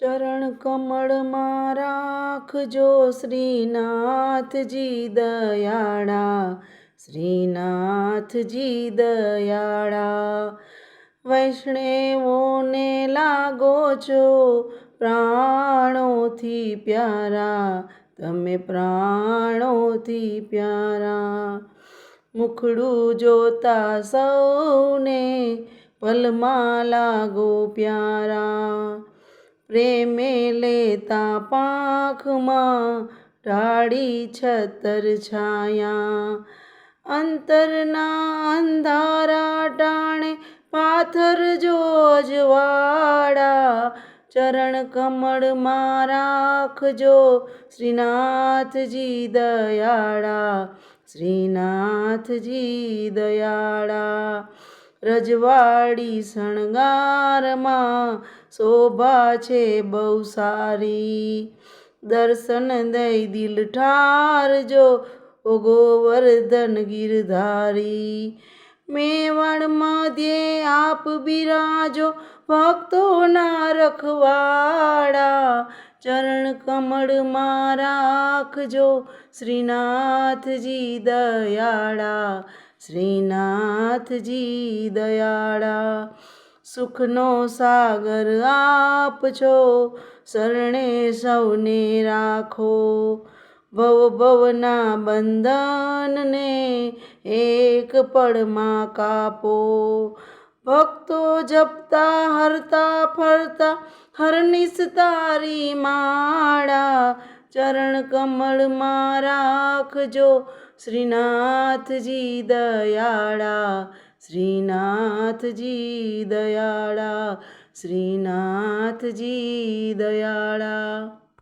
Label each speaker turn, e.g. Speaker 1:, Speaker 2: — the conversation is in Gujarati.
Speaker 1: ચરણ કમળમાં રાખજો શ્રીનાથજી દયાળા શ્રીનાથજી દયાળા. વૈષ્ણવોને લાગો છો પ્રાણોથી પ્યારા, તમે પ્રાણોથી પ્યારા. મુખડું જોતા સૌને પલમાં લાગો પ્યારા. પ્રેમે લેતા પાંખમાં ઢાળી છતર છાયા. અંતરના અંધારા ટાણે પાથર જો અજવાળા ચરણ કમળમાં રાખજો શ્રીનાથજી દયાળા શ્રીનાથજી દયાળા. રજવાડી શણગારમાં શોભા છે બહુ સારી. દર્શન દઈ દિલ ઠારજો ઓ ગોવર્ધન ગિરધારી. મેવાડ મધ્યે આપ બિરાજો ભક્તોના રખવાડા. ચરણ કમળમાં રાખજો શ્રીનાથજી દયાળા. શ્રીનાથજી દયાળા, સુખનો સાગર આપ છો, શરણે સૌને રાખો. ભવ ભવના બંધનને એક પળમાં કાપો. ભક્તો જપતા, હરતા, ફરતા, હરનિસ તારી માળા ચરણ કમળમાં રાખજો. શ્રીનાથજી દયાળા શ્રીનાથજી દયાળા શ્રીનાથજી દયાળા.